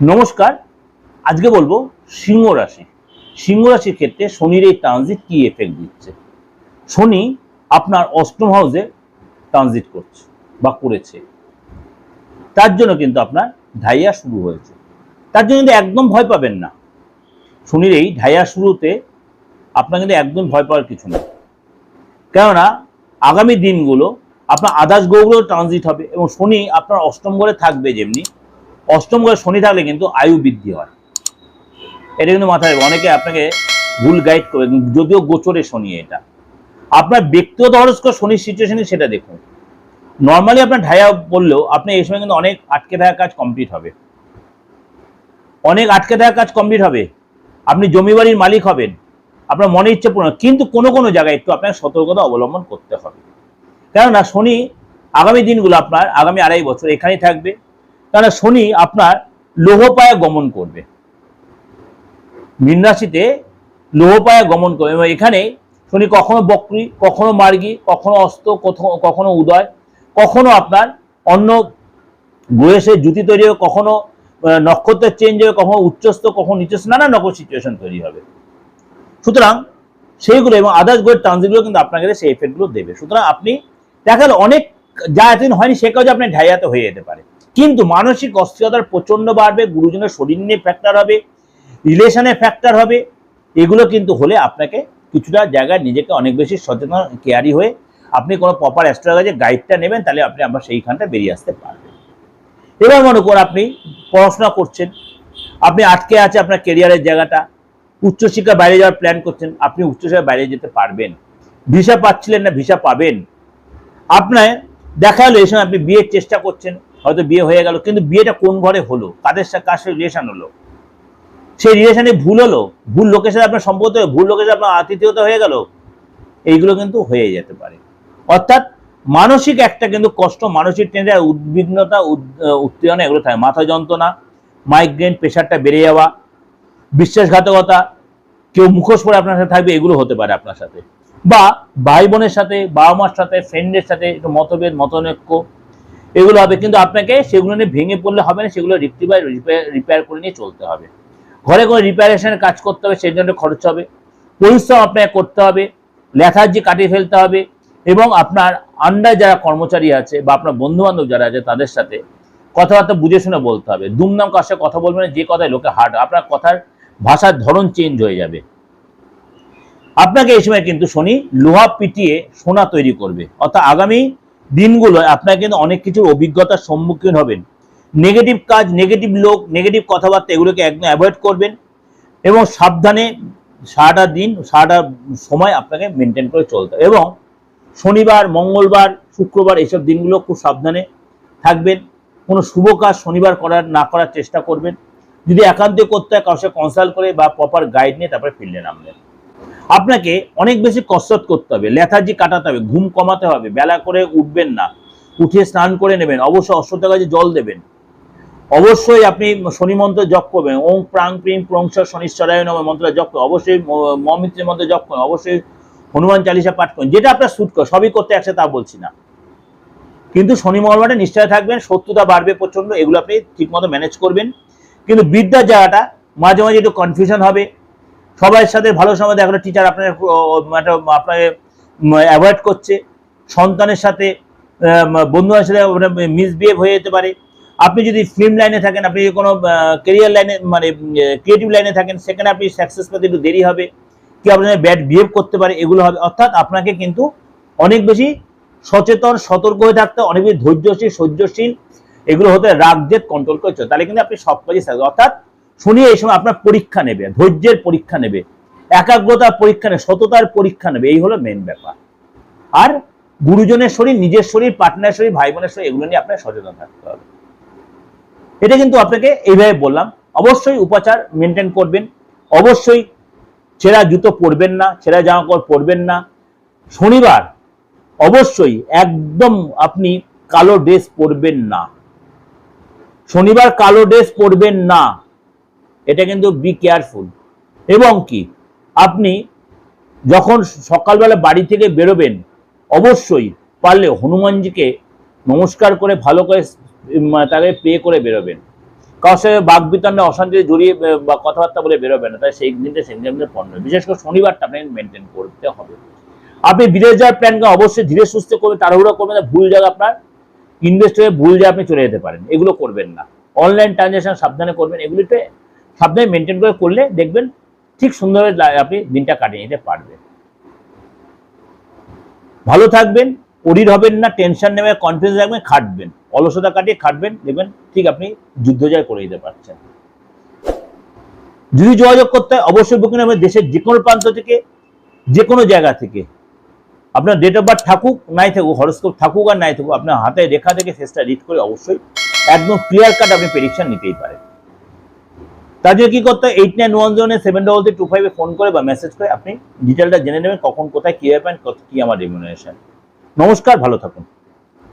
নমস্কার, আজকে বলব সিংহ রাশি। সিংহ রাশির ক্ষেত্রে শনির এই ট্রানজিট কি এফেক্ট দিচ্ছে? শনি আপনার অষ্টম হাউসে ট্রানজিট করছে বা করেছে। তার জন্য কিন্তু আপনার ঢাইয়া শুরু হয়েছে। তার জন্য কিন্তু একদম ভয় পাবেন না। শনির এই ঢাইয়া শুরুতে আপনার কিন্তু একদম ভয় পাওয়ার কিছু নেই। কেননা আগামী দিনগুলো আপনার আদার্স গ্রহগুলো ট্রানজিট হবে এবং শনি আপনার অষ্টম ঘরে থাকবে যেমনি। অষ্টম ঘরে শনি থাকলে কিন্তু আয়ু বৃদ্ধি হয়। এটা কিন্তু মাথায়। অনেকে আপনাকে ভুল গাইড করবে যদিও গোচরে শনি এটা। আপনার ব্যক্তিগত হরস্কোপ শনির সিচুয়েশনে সেটা দেখুন। নর্মালি আপনার ঢাইয়া বললেও আপনি এই সময় কিন্তু অনেক আটকে থাকা কাজ কমপ্লিট হবে। অনেক আটকে থাকা কাজ কমপ্লিট হবে। আপনি জমি বাড়ির মালিক হবেন। আপনার মনে ইচ্ছে পূরণ কিন্তু কোনো কোনো জায়গায় একটু আপনাকে সতর্কতা অবলম্বন করতে হবে। কেননা শনি আগামী দিনগুলো আপনার, আগামী আড়াই বছর এখানেই থাকবে। কেননা শনি আপনার লোহপায়া গমন করবে। মীন রাশিতে লোহপায়া গমন করবে এবং এখানে শনি কখনো বক্রি, কখনো মার্গী, কখনো অস্ত, কখনো উদয়, কখনো আপনার অন্য গ্রহে জুতি তৈরি হবে, কখনো নক্ষত্রের চেঞ্জ হবে, কখনো উচ্চস্থ, কখনো নিচস্থ নানান রকম সিচুয়েশন তৈরি হবে। সুতরাং সেইগুলো এবং আদার্স গ্রহের ট্রানজিটগুলো কিন্তু আপনাকে সেই এফেক্টগুলো দেবে। সুতরাং আপনি দেখা গেল অনেক যা এতদিন হয়নি, সে কাজে আপনার ঢাইয়াতে হয়ে যেতে পারে। কিন্তু মানসিক অস্থিরতার প্রচণ্ড বাড়বে, গুরুজনের শরীর নিয়ে ফ্যাক্টর হবে রিলেশনের ফ্যাক্টর হবে, এগুলো কিন্তু হলে আপনাকে কিছুটা জায়গায় নিজেকে অনেক বেশি সচেতন কেয়ারি হয়ে আপনি কোনো প্রপার অ্যাস্ট্রোলজি গাইডটা নেবেন, তাহলে আপনি আবার সেইখানটা বেরিয়ে আসতে পারবেন। এবার মনে করুন আপনি পড়াশোনা করছেন, আপনি আটকে আছে আপনার কেরিয়ারের জায়গাটা উচ্চশিক্ষা বাইরে যাওয়ার প্ল্যান করছেন, আপনি উচ্চশিক্ষার বাইরে যেতে পারবেন ভিসা পাচ্ছিলেন না ভিসা পাবেন। আপনার দেখা হলো এই সময় আপনি বিয়ের চেষ্টা করছেন হয়তো বিয়ে হয়ে গেল, কিন্তু বিয়েটা কোন ঘরে হলো? কাদের সাথে, কার সাথে রিলেশন হলো? সেই রিলেশনে ভুল হলো? ভুল লোকের সাথে আপনার সম্পর্ক ভুল লোকের সাথে আপনার আতিথেয়তা হয়ে গেল? এইগুলো কিন্তু হয়ে যেতে পারে। অর্থাৎ মানসিক একটা কিন্তু কষ্ট, মানসিক টেনশন উদ্বিগ্নতা উত্তেজনা এগুলো থাকে। মাথা যন্ত্রণা মাইগ্রেন প্রেশারটা বেড়ে যাওয়া, বিশ্বাসঘাতকতা, কেউ মুখোশ পরে আপনার সাথে থাকবে, এগুলো হতে পারে আপনার সাথে। বা ভাই বোনের সাথে বাবা মার সাথে ফ্রেন্ডের সাথে, একটু মতভেদ, মতনৈক্য এগুলো হবে, কিন্তু আপনাকে সেগুলো নিয়ে ভেঙে পড়লে হবে না, সেগুলো রিক্টিফাই রিপেয়ার করে নিয়ে চলতে হবে। ঘরে ঘরে রিপেয়ারেশনের কাজ করতে হবে, সেই জন্য খরচ হবে। পরিশ্রম আপনাকে করতে হবে লেথার্জি কাটিয়ে ফেলতে হবে, এবং আপনার আন্ডার যারা কর্মচারী আছে বা আপনার বন্ধু বান্ধব যারা আছে তাদের সাথে কথাবার্তা বুঝে শুনে বলতে হবে। দুমদাম সাথে কথা বলবেন, যে কথায় লোকে হার্ট আপনার কথার ভাষার ধরন চেঞ্জ হয়ে যাবে। আপনাকে এই সময় কিন্তু শনি লোহা পিটিয়ে সোনা তৈরি করবে। অর্থাৎ আগামী দিনগুলো আপনাকে কিন্তু অনেক কিছুর অভিজ্ঞতার সম্মুখীন হবেন। নেগেটিভ কাজ নেগেটিভ লোক নেগেটিভ কথাবার্তা এগুলোকে একদম অ্যাভয়েড করবেন এবং সাবধানে সারাটা দিন, সারাটা সময় আপনাকে মেনটেন করে চলতে। এবং শনিবার, মঙ্গলবার, শুক্রবার এইসব দিনগুলো খুব সাবধানে থাকবেন। কোনো শুভ কাজ শনিবার করার, না করার চেষ্টা করবেন। যদি একান্তে করতে হয় কারোর সাথে কনসাল্ট করে বা প্রপার গাইড নিয়ে তারপরে ফিল্ডে নামবেন। আপনাকে অনেক বেশি কসরত করতে হবে লেথার্জি কাটাতে হবে, ঘুম কমাতে হবে, বেলা করে উঠবেন না, উঠে স্নান করে নেবেন, অবশ্যই অশ্বত্থ গাছে জল দেবেন। অবশ্যই আপনি শনি মন্ত্র জপ করবেন, ওম প্রাং প্রিং প্রংশ শনিশ্বরায় নম মন্ত্র জপ করবেন অবশ্যই ম- মহামিত্রের মন্ত্র জপ করবেন অবশ্যই হনুমান চালিসা পাঠ করবেন যেটা আপনার সুট করে, সবই করতে একসাথে তা বলছি না। কিন্তু শনি মঙ্গলবারে নিশ্চয় থাকবেন, শত্রুতা বাড়বে প্রচণ্ড এগুলো আপনি ঠিকমতো ম্যানেজ করবেন। কিন্তু বিদ্যার জায়গাটা মাঝে মাঝে একটু কনফিউশন হবে সবার সাথে ভালো দেখা গেলো টিচার আপনার আপনাকে অ্যাভয়েড করছে। সন্তানের সাথে বন্ধুদের সাথে মিসবিহেভ হয়ে যেতে পারে। আপনি যদি ফিল্ম লাইনে থাকেন, আপনি যদি কোনো কেরিয়ার লাইনে মানে ক্রিয়েটিভ লাইনে থাকেন, সেখানে আপনি সাকসেস পেতে একটু দেরি হবে। কি আপনার ব্যাড বিহেভ করতে পারে, এগুলো হবে। অর্থাৎ আপনাকে কিন্তু অনেক বেশি সচেতন, সতর্ক হয়ে থাকতে অনেক বেশি ধৈর্যশীল, সহ্যশীল, এগুলো হতে রাগ, জেদ কন্ট্রোল করছে তাহলে কিন্তু আপনি সব কাজে অর্থাৎ শুনি এই সময় আপনার পরীক্ষা নেবে, ধৈর্যের পরীক্ষা নেবে, একাগ্রতার পরীক্ষা নেবে, সততার পরীক্ষা নেবে, এই হলো মেন ব্যাপার। আর গুরুজনের শরীর, নিজের শরীর পার্টনার শরীর, ভাই বোনের শরীর, এগুলো নিয়ে আপনার সচেতন থাকতে হবে। এটা কিন্তু আপনাকে এইভাবে বললাম, অবশ্যই উপাচার মেনটেন করবেন, অবশ্যই ছেঁড়া জুতো পরবেন না, ছেঁড়া জামা পরবেন না। শনিবার, অবশ্যই একদম আপনি কালো ড্রেস পরবেন না। শনিবার কালো ড্রেস পরবেন না। এটা কিন্তু বি কেয়ারফুল এবং কি? আপনি যখন সকালবেলা বাড়ি থেকে বেরোবেন, অবশ্যই পারলে হনুমানজিকে নমস্কার করে ভালো করে তাকে প্রে করে বেরোবেন। কারোর সাথে বাঘ বিতণ্ডে অশান্তিতে জড়িয়ে বা কথাবার্তা বলে বেরোবেন না। তাই সেই দিনটা সেই দিনের পণ্য। বিশেষ করে শনিবারটা আপনাকে মেনটেন করতে হবে। আপনি বিদেশ যাওয়ার প্ল্যানকে অবশ্যই ধীরে সুস্থ করবে তাড়াহুড়ো করবেন না। ভুল জায়গা আপনার ইনভেস্ট হয়ে ভুল জায়গা আপনি চলে যেতে পারেন। এগুলো করবেন না। অনলাইন ট্রানজাকশন সাবধানে করবেন। এগুলিতে সাবধানে মেনটেন করে করলে দেখবেন ঠিক সুন্দরভাবে আপনি দিনটা কাটিয়ে নিতে পারবেন। ভালো থাকবেন অরির হবেন না টেনশন নেবে কনফিডেন্স রাখবেন, খাটবেন। অলসতা কাটিয়ে খাটবেন, দেখবেন ঠিক আপনি যুদ্ধ জয় করে দিতে পারছেন। যদি যোগাযোগ করতে হয়, অবশ্যই বুকিং হবে দেশের যে কোনো প্রান্ত থেকে যে কোনো জায়গা থেকে। আপনার ডেট অফ বার্থ থাকুক, নাই থাকুক হরস্কোপ থাকুক আর নাই থাকুক, আপনার হাতে রেখা থেকে ফেসটা রিড করে অবশ্যই একদম ক্লিয়ার কাট আপনি প্রেডিকশন নিতেই পারেন। জন্য কি করতে eight nine one zero seven double three two ফাইভে ফোন করে বা মেসেজ করে, আপনি ডিটেলটা জেনে নেবেন কখন কোথায় কী পাবেন কত- কি আমার রেমুনারেশন নমস্কার, ভালো থাকুন।